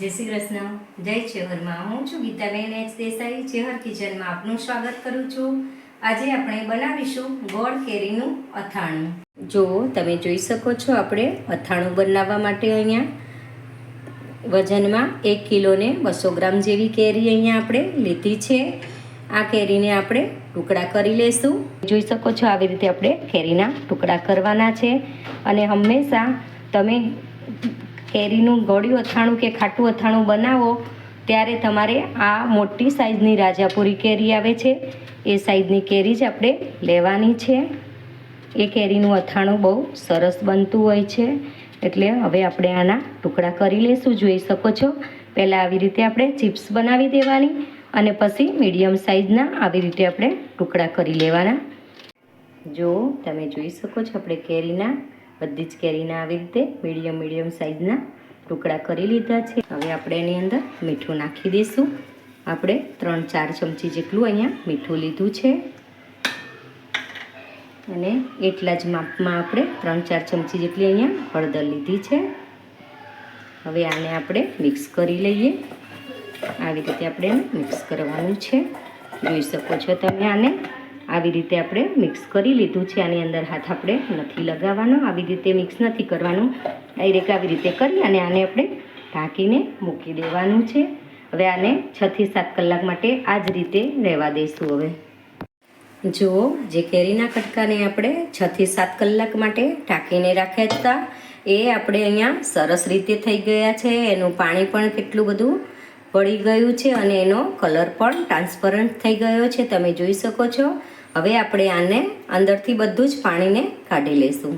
જય શ્રી કૃષ્ણ. જય ચેહરમાં હું છું ગીતાબેન એચ દેસાઈ. ચેહર કિચનમાં આપનું સ્વાગત કરું છું. આજે આપણે બનાવીશું ગોળ કેરીનું અથાણું. જો તમે જોઈ શકો છો આપણે અથાણું બનાવવા માટે અહીંયા વજનમાં એક કિલોને બસો ગ્રામ જેવી કેરી અહીંયા આપણે લીધી છે. આ કેરીને આપણે ટુકડા કરી લઈશું જોઈ શકો છો આવી રીતે આપણે કેરીના ટુકડા કરવાના છે. અને હંમેશા તમે કેરીનું ગળ્યું અથાણું કે ખાટું અથાણું બનાવો, ત્યારે તમારે આ મોટી સાઈઝની રાજાપુરી કેરી આવે છે. એ સાઈઝની કેરી જ આપણે લેવાની છે. એ કેરીનું અથાણું બહુ સરસ બનતું હોય છે. એટલે હવે આપણે આના ટુકડા કરી લઈશું, જોઈ શકો છો. પહેલાં આવી રીતે આપણે ચિપ્સ બનાવી દેવાની અને પછી મીડિયમ સાઇઝના આવી રીતે આપણે ટુકડા કરી લેવાના. જો તમે જોઈ શકો છો, આપણે કેરીના બધી જ કેરીના આવી રીતે મીડિયમ મીડિયમ સાઇઝના ટુકડા કરી લીધા છે. હવે આપણે એની અંદર મીઠું નાખી દઈશું. આપણે ત્રણ ચાર ચમચી જેટલું અહીંયા મીઠું લીધું છે. અને એટલા જ માપમાં આપણે ત્રણ ચાર ચમચી જેટલી અહીંયા હળદર લીધી છે. હવે આને આપણે મિક્સ કરી લઈએ. આવી રીતે આપણે મિક્સ કરવાનું છે. જોઈ શકો છો તમે આને. આવી રીતે આપણે મિક્સ કરી લીધું છે. આની અંદર હાથ આપણે નથી લગાવવાનો. આવી રીતે મિક્સ નથી કરવાનું. ડાયરેક્ટ આવી રીતે કરી અને આને આપણે ઢાંકીને મૂકી દેવાનું છે. હવે આને છથી સાત કલાક માટે આ જ રીતે રહેવા દઈશું હવે. જુઓ, જે કેરીના કટકાને આપણે છથી સાત કલાક માટે ઢાંકીને રાખ્યા હતા, એ આપણે અહીંયા સરસ રીતે થઈ ગયા છે. એનું પાણી પણ કેટલું બધું પડી ગયું છે અને એનો કલર પણ ટ્રાન્સપરન્ટ થઈ ગયો છે, તમે જોઈ શકો છો. હવે આપણે આને અંદરથી બધું જ પાણીને કાઢી લઈશું.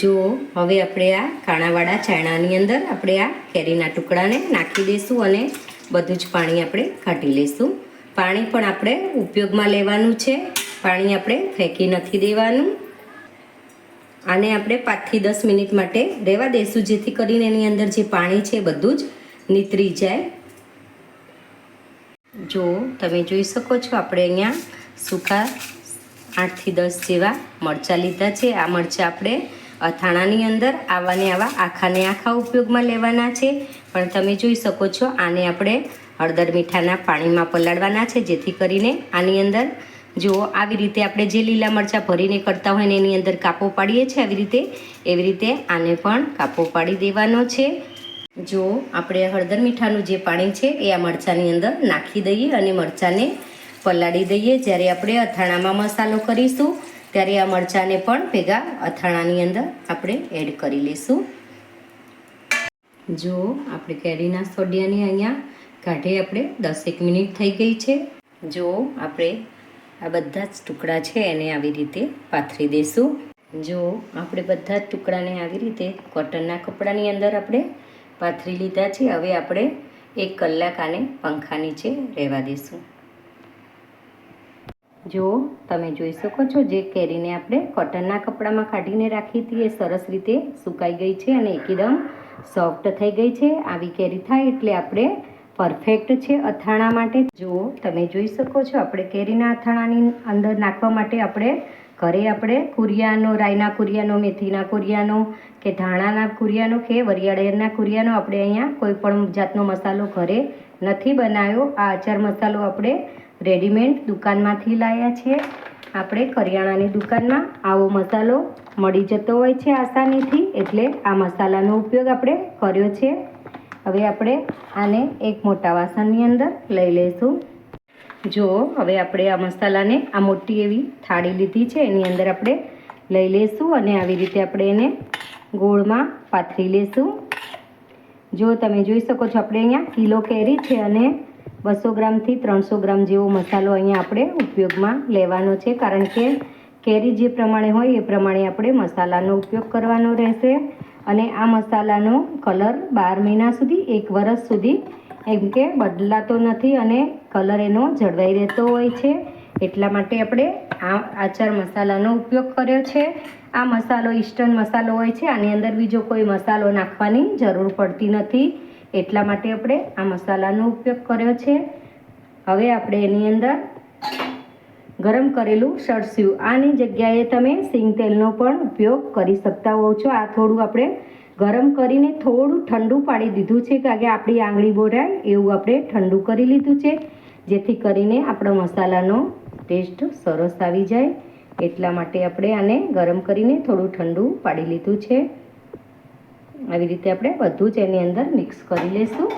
જુઓ, હવે આપણે આ કાણાવાળા ચાયણાની અંદર આપણે આ કેરીના ટુકડાને નાખી દઈશું અને બધું જ પાણી આપણે કાઢી લઈશું. પાણી પણ આપણે ઉપયોગમાં લેવાનું છે. પાણી આપણે ફેંકી નથી દેવાનું. આને આપણે પાંચથી દસ મિનિટ માટે રહેવા દઈશું, જેથી કરીને એની અંદર જે પાણી છે બધું જ નીતરી જાય. જો, તમે જોઈ શકો છો, આપણે અહીંયા સૂકા આઠથી દસ જેવા મરચાં લીધા છે. આ મરચાં આપણે અથાણાની અંદર આવાને આવા આખાને આખા ઉપયોગમાં લેવાના છે. પણ તમે જોઈ શકો છો, આને આપણે હળદર મીઠાના પાણીમાં પલાળવાના છે, જેથી કરીને આની અંદર જો આવી રીતે આપણે જે લીલા મરચાં ભરીને કરતા હોય ને એની અંદર કાપો પાડીએ છીએ, આવી રીતે, એવી રીતે આને પણ કાપો પાડી દેવાનો છે. જો આપણે હળદર મીઠાનું જે પાણી છે એ આ મરચાંની અંદર નાખી દઈએ અને મરચાંને પલાળી દઈએ. જ્યારે આપણે અથાણામાં મસાલો કરીશું, ત્યારે આ મરચાંને પણ ભેગા અથાણાની અંદર આપણે એડ કરી લઈશું જો આપણે કેરીના સોડિયાની અહીંયા કાઢે આપણે દસેક મિનિટ થઈ ગઈ છે. જો આપણે આ બધા જ ટુકડા છે એને આવી રીતે પાથરી દઈશું જો આપણે બધા જ ટુકડાને આવી રીતે કોટનના કપડાની અંદર આપણે પાથરી લીધા છે. હવે આપણે એક કલાક આને પંખા નીચે રહેવા દઈશું જો તમે જોઈ શકો છો જે કેરીને આપણે કોટનના કપડામાં કાઢીને રાખી હતી. એ સરસ રીતે સુકાઈ ગઈ છે અને એકદમ સોફ્ટ થઈ ગઈ છે. આવી કેરી થાય એટલે આપણે પરફેક્ટ છે અથાણા માટે. જુઓ, તમે જોઈ શકો છો, આપણે કેરીના અથાણાની અંદર નાખવા માટે આપણે ઘરે આપણે કુરિયાનો, રાયના કુરિયાનો, મેથીના કુરિયાનો કે ધાણાના કુરિયાનો કે વરિયાળીના કુરિયાનો આપણે અહીંયા કોઈ પણ જાતનો મસાલો ઘરે નથી બનાવ્યો. આ અચાર મસાલો આપણે રેડીમેડ દુકાનમાંથી લાવ્યા છીએ. આપણે કરિયાણાની દુકાનમાં આવો મસાલો મળી જતો હોય છે આસાનીથી, એટલે આ મસાલાનો ઉપયોગ આપણે કર્યો છે. હવે આપણે આને એક મોટા વાસણની અંદર લઈ લઈશું. જો, હવે આપણે આ મસાલાને આ મોટી એવી થાળી લીધી છે, એની અંદર આપણે લઈ લઈશું અને આવી રીતે આપણે એને ગોળમાં પાથરી લઈશું. જો તમે જોઈ શકો છો, આપણે અહીંયા કિલો કેરી છે અને બસો ગ્રામથી ત્રણસો ગ્રામ જેવો મસાલો અહીંયા આપણે ઉપયોગમાં લેવાનો છે, કારણ કે કેરી જે પ્રમાણે હોય એ પ્રમાણે આપણે મસાલાનો ઉપયોગ કરવાનો રહેશે. અને આ મસાલાનો કલર બાર મહિના સુધી, એક વરસ સુધી એમ કે બદલાતો નથી અને કલર એનો જળવાઈ રહેતો હોય છે. એટલા માટે આપણે આ આચાર મસાલાનો ઉપયોગ કર્યો છે. આ મસાલો ઇસ્ટર્ન મસાલો હોય છે. આની અંદર બીજો કોઈ મસાલો નાખવાની જરૂર પડતી નથી. એટલા માટે આપણે આ મસાલાનો ઉપયોગ કર્યો છે. હવે આપણે એની અંદર ગરમ કરેલું સરસ્યું. આની જગ્યાએ તમે સિંગ તેલનો પણ ઉપયોગ કરી શકતા હોવ છો. આ થોડું આપણે ગરમ કરીને થોડું ઠંડુ પાડી દીધું છે કારણ કે આપણી આંગળી બોરાય, એવું આપણે ઠંડુ કરી લીધું છે. જેથી કરીને આપણો મસાલાનો ટેસ્ટ સરસ આવી જાય. એટલા માટે આપણે આને ગરમ કરીને થોડું ઠંડુ પાડી લીધું છે. આવી રીતે આપણે બધું જ એની અંદર મિક્સ કરી લઈશું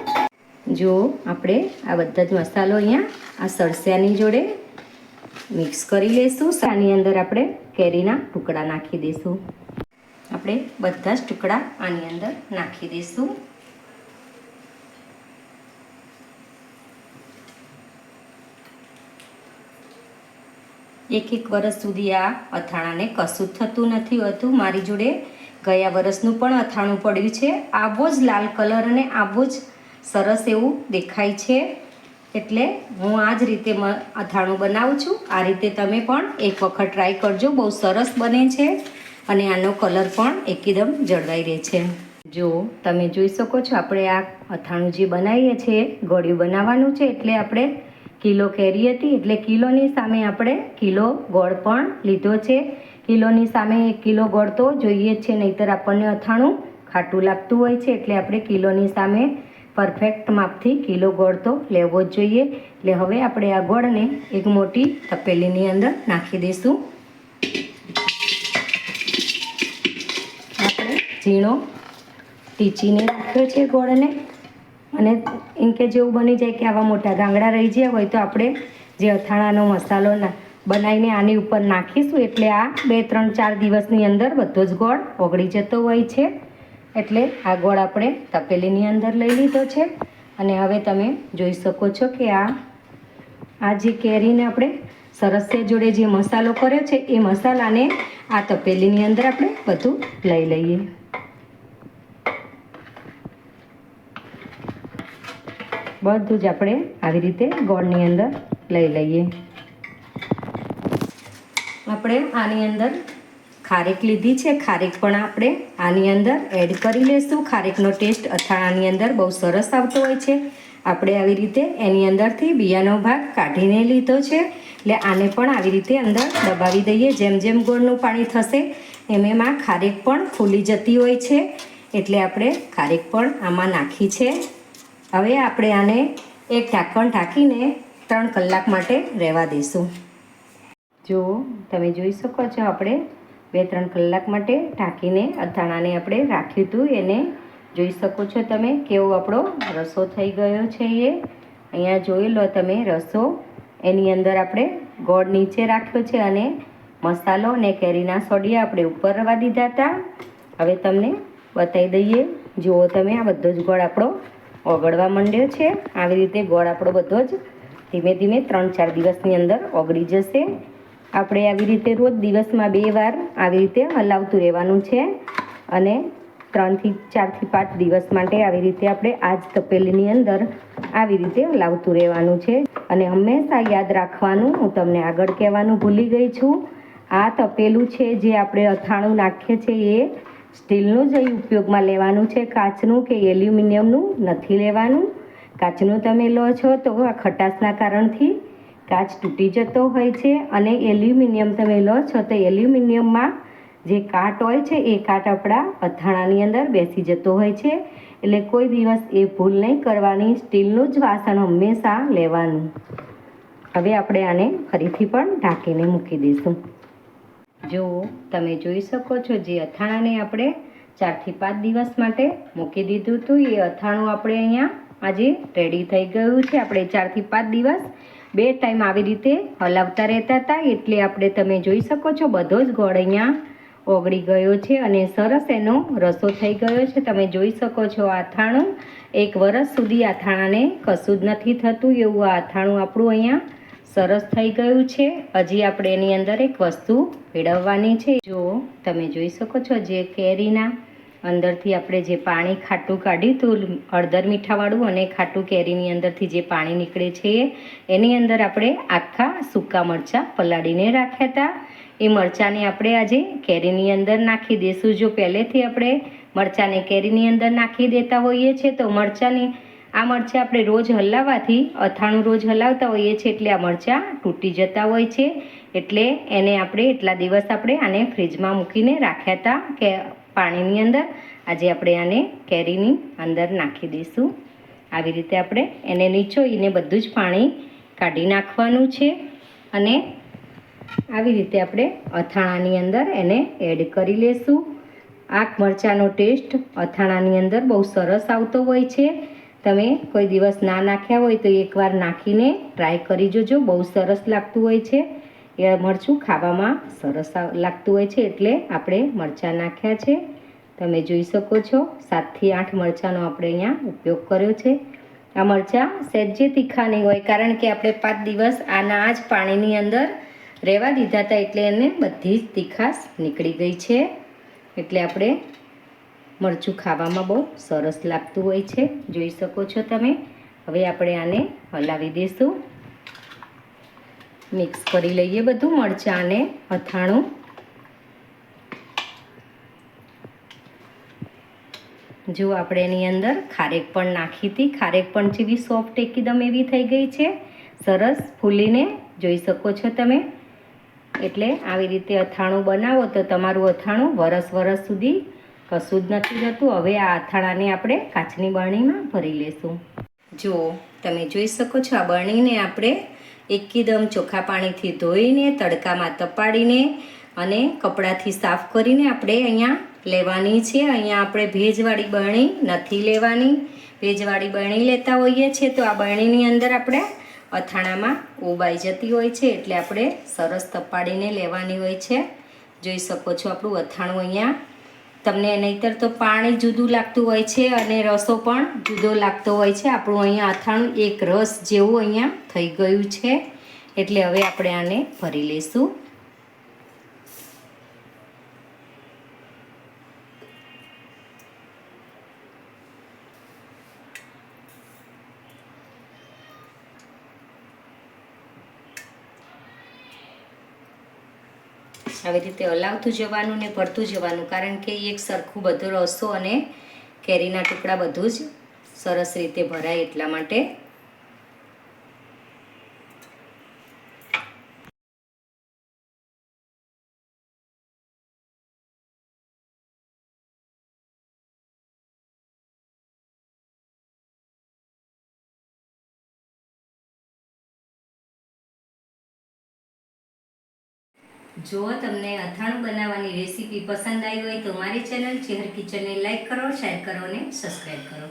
જો આપણે આ બધા જ મસાલો અહીંયા આ સરસ્યાની જોડે મિક્સ કરી લઈશું આની અંદર આપણે કેરીના ટુકડા નાખી દઈશું આપણે બધા જ ટુકડા આની અંદર નાખી દઈશું. એક એક વર્ષ સુધી આ અથાણાને કશું જ થતું નથી હોતું. મારી જોડે ગયા વર્ષનું પણ અથાણું પડ્યું છે. આવો જ લાલ કલર અને આવો જ સરસ એવું દેખાય છે. એટલે હું આ જ રીતે અથાણું બનાવું છું. આ રીતે તમે પણ એક વખત ટ્રાય કરજો. બહુ સરસ બને છે. અને આનો કલર પણ એકદમ જળવાઈ રહે છે. જો તમે જોઈ શકો છો, આપણે આ અથાણું જે બનાવીએ છીએ, ગળ્યું બનાવવાનું છે, એટલે આપણે કિલો કેરી હતી, એટલે કિલોની સામે આપણે કિલો ગોળ પણ લીધો છે. કિલોની સામે એક કિલો ગોળ તો જોઈએ જ છે, નહીંતર આપણને અથાણું ખાટું લાગતું હોય છે, એટલે આપણે કિલોની સામે પરફેક્ટ માપથી કિલો ગોળ તો લેવો જ જોઈએ. એટલે હવે આપણે આ ગોળને એક મોટી તપેલીની અંદર નાખી દઈશું. ઝીણો ટીચીને રાખ્યો છે ગોળને. અને ઇનકે જેવું બની જાય કે આવા મોટા ગાંગડા રહી ગયા હોય તો આપણે જે અથાણાનો મસાલો બનાવીને આની ઉપર નાખીશું. એટલે આ બે, ત્રણ, ચાર દિવસની અંદર બધો જ ગોળ ઓગળી જતો હોય છે. એટલે આ ગોળ આપણે તપેલીની અંદર લઈ લીધો છે. અને હવે તમે જોઈ શકો છો કે આ આ જે કેરીને આપણે સરસ જોડે જે મસાલો કર્યો છે, એ મસાલાને આ તપેલીની અંદર આપણે બધું લઈ લઈએ. બધું જ આપણે આવી રીતે ગોળની અંદર લઈ લઈએ. આપણે આની અંદર ખારેક લીધી છે. ખારેક પણ આપણે આની અંદર એડ કરી લઈશું ખારેકનો ટેસ્ટ અથાણાની અંદર બહુ સરસ આવતો હોય છે. આપણે આવી રીતે એની અંદરથી બિયાનો ભાગ કાઢીને લીધો છે. એટલે આને પણ આવી રીતે અંદર દબાવી દઈએ. જેમ જેમ ગોળનું પાણી થશે એમ એમાં ખારેક પણ ફૂલી જતી હોય છે. એટલે આપણે ખારેક પણ આમાં નાખી છે. હવે આપણે આને એક ઢાંકણ ઢાંકીને ત્રણ કલાક માટે રહેવા દઈશું. જો તમે જોઈ શકો છો, આપણે બે ત્રણ કલાક માટે ઢાંકીને અથાણાને આપણે રાખ્યું હતું. એને જોઈ શકો છો તમે કેવો આપણો રસો થઈ ગયો છે એ. અહીંયા જોઈ લો તમે રસો. એની અંદર આપણે ગોળ નીચે રાખ્યો છે અને મસાલો અને કેરીના સોડિયા આપણે ઉપર રવા દીધા હતા. હવે તમને બતાવી દઈએ. જુઓ તમે આ બધો જ ગોળ આપણો ઓગળવા માંડ્યો છે. આવી રીતે ગોળ આપણો બધો જ ધીમે ધીમે ત્રણ ચાર દિવસની અંદર ઓગળી જશે. આપણે આવી રીતે રોજ દિવસમાં બે વાર આવી રીતે હલાવતું રહેવાનું છે અને ત્રણથી ચારથી પાંચ દિવસ માટે આવી રીતે આપણે આ જ તપેલીની અંદર આવી રીતે હલાવતું રહેવાનું છે. અને હંમેશા યાદ રાખવાનું, હું તમને આગળ કહેવાનું ભૂલી ગઈ છું. આ તપેલું છે જે આપણે અથાણું નાખીએ છીએ એ સ્ટીલનું જ ઉપયોગમાં લેવાનું છે, કાચનું કે એલ્યુમિનિયમનું નથી લેવાનું. કાચનું તમે લો છો તો આ ખટાશના કારણથી કાચ તૂટી જતો હોય છે અને એલ્યુમિનિયમ તમે લો છો તો એલ્યુમિનિયમમાં જે કાટ હોય છે, એ કાટ આપણા અથાણાની અંદર બેસી જતો હોય છે. એટલે કોઈ દિવસ એ ભૂલ નહીં કરવાની, સ્ટીલનું જ વાસણ હંમેશા લેવાનું. હવે આપણે આને ફરીથી પણ ઢાંકીને મૂકી દઈશું. જો તમે જોઈ શકો છો જે અથાણાને આપણે ચારથી પાંચ દિવસ માટે મૂકી દીધું હતું. એ અથાણું આપણે અહીંયા આજે રેડી થઈ ગયું છે. આપણે ચારથી પાંચ દિવસ બે ટાઈમ આવી રીતે હલાવતા રહેતા હતા. એટલે આપણે તમે જોઈ શકો છો, બધો જ ગોળ અહીંયા ઓગળી ગયો છે અને સરસ એનો રસો થઈ ગયો છે. તમે જોઈ શકો છો આ અથાણું. એક વરસ સુધી અથાણાને કશું જ નથી થતું. એવું આ અથાણું આપણું અહીંયા સરસ થઈ ગયું છે. હજી આપણે એની અંદર એક વસ્તુ ભેળવવાની છે. જો તમે જોઈ શકો છો જે કેરીના અંદરથી આપણે જે પાણી ખાટું કાઢ્યું હતું, હળદર મીઠાવાળું અને ખાટું કેરીની અંદરથી જે પાણી નીકળે છે, એની અંદર આપણે આખા સૂકા મરચાં પલાળીને રાખ્યા હતા. એ મરચાંને આપણે આજે કેરીની અંદર નાખી દઈશું જો પહેલેથી આપણે મરચાંને કેરીની અંદર નાખી દેતા હોઈએ છીએ, તો મરચાંની આ મરચાં આપણે રોજ હલાવવાથી અથાણું રોજ હલાવતા હોઈએ છીએ એટલે આ મરચાં તૂટી જતા હોય છે. એટલે એને આપણે એટલા દિવસ આપણે આને ફ્રીજમાં મૂકીને રાખ્યા હતા કે પાણીની અંદર. આજે આપણે આને કેરીની અંદર નાખી દઈશું. આવી રીતે આપણે એને નીચોઈને બધું જ પાણી કાઢી નાખવાનું છે. અને આવી રીતે આપણે અથાણાની અંદર એને એડ કરી લેશું. આ મરચાંનો ટેસ્ટ અથાણાની અંદર બહુ સરસ આવતો હોય છે. તમે કોઈ દિવસ ના નાખ્યા હોય તો એકવાર નાખીને ટ્રાય કરી જોજો. બહુ સરસ લાગતું હોય છે. એ મરચું ખાવામાં સરસ લાગતું હોય છે એટલે આપણે મરચાં નાખ્યા છે. તમે જોઈ શકો છો સાતથી આઠ મરચાંનો આપણે અહીંયા ઉપયોગ કર્યો છે. આ મરચાં સહેજે તીખા નહીં હોય, કારણ કે આપણે પાંચ દિવસ આના આ જ પાણીની અંદર રહેવા દીધા હતા એટલે એને બધી જ તીખાશ નીકળી ગઈ છે. એટલે આપણે મરચું ખાવામાં બહુ સરસ લાગતું હોય છે. જોઈ શકો છો તમે. હવે આપણે આને હલાવી દઈશું મિક્સ કરી લઈએ બધું મરચાં અને અથાણું. જો આપણે એની અંદર ખારેક પણ નાખી હતી. ખારેક પણ જેવી સોફ્ટ એકદમ એવી થઈ ગઈ છે. સરસ ફૂલીને જોઈ શકો છો તમે. એટલે આવી રીતે અથાણું બનાવો તો તમારું અથાણું વરસ વરસ સુધી કશું જ નથી જતું હવે આ અથાણાને આપણે કાચની બરણીમાં ભરી લેશું. જો, તમે જોઈ શકો છો આ બરણીને આપણે એકદમ ચોખ્ખા પાણીથી ધોઈને, તડકામાં તપાડીને અને કપડાથી સાફ કરીને આપણે અહીંયા લેવાની છે. અહીંયા આપણે ભેજવાળી બરણી નથી લેવાની. ભેજવાળી બરણી લેતા હોઈએ છીએ તો આ બરણીની અંદર આપણે અથાણામાં ઉબાઈ જતી હોય છે એટલે આપણે સરસ તપાડીને લેવાની હોય છે. જોઈ શકો છો આપણું અથાણું અહીંયા તમને નહીતર તો પાણી જુદું લાગતું હોય છે અને રસો પણ જુદો લાગતો હોય છે. આપણું અહીંયા અથાણું એક રસ જેવું અહીંયા થઈ ગયું છે. એટલે હવે આપણે આને ભરી લઈશું આવી રીતે હલાવતું જવાનું ને ભરતું જવાનું. કારણ કે એક સરખું બધો રસો અને કેરીના ટુકડા બધું જ સરસ રીતે ભરાય એટલા માટે. જો તમને અથાણું બનાવવાની રેસીપી પસંદ આવી હોય તો મારી ચેનલ ચેહર કિચનને લાઈક કરો, શેર કરો અને સબસ્ક્રાઈબ કરો.